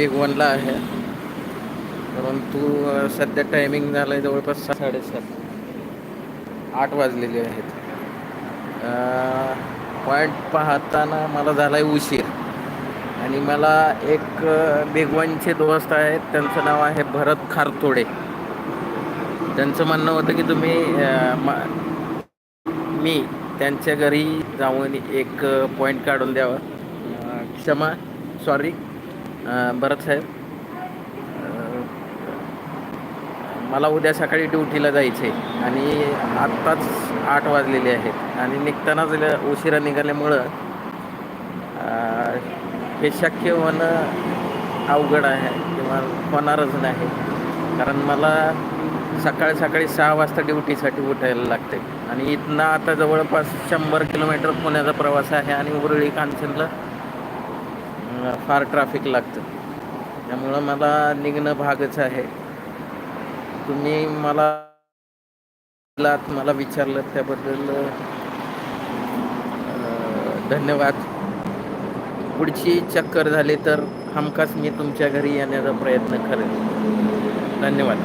बेगवनला आहे. परंतु सध्या टायमिंग झालं आहे जवळपास सहा साडेसात. आठ वाजलेले आहेत. पॉईंट पाहताना मला झाला आहे उशीर. आणि मला एक बिग वनचे दोस्त आहेत. त्यांचं नाव आहे भरत खारतोडे. त्यांचं म्हणणं होतं की तुम्ही मा- मी त्यांच्या घरी जाऊन एक पॉईंट काढून द्यावा. क्षमा सॉरी भरत साहेब. मला उद्या सकाळी ड्युटीला जायचं आहे आणि आत्ताच आठ वाजलेले आहेत आणि निघतानाच ल- उशिरा निघाल्यामुळं हे शक्य होणं अवघड आहे किंवा होणारच नाही. कारण मला सकाळी सकाळी सहा वाजता ड्युटीसाठी उठायला लागते. आणि इथनं आता जवळपास शंभर किलोमीटर पुण्याचा प्रवास आहे आणि उरळी कांचनला फार ट्रॅफिक लागतं. त्यामुळं मला निघणं भागच आहे. तुम्ही मला मला विचारलं त्याबद्दल धन्यवाद. पुढची चक्कर झाली तर हमखास मी तुमच्या घरी येण्याचा प्रयत्न करेन. धन्यवाद.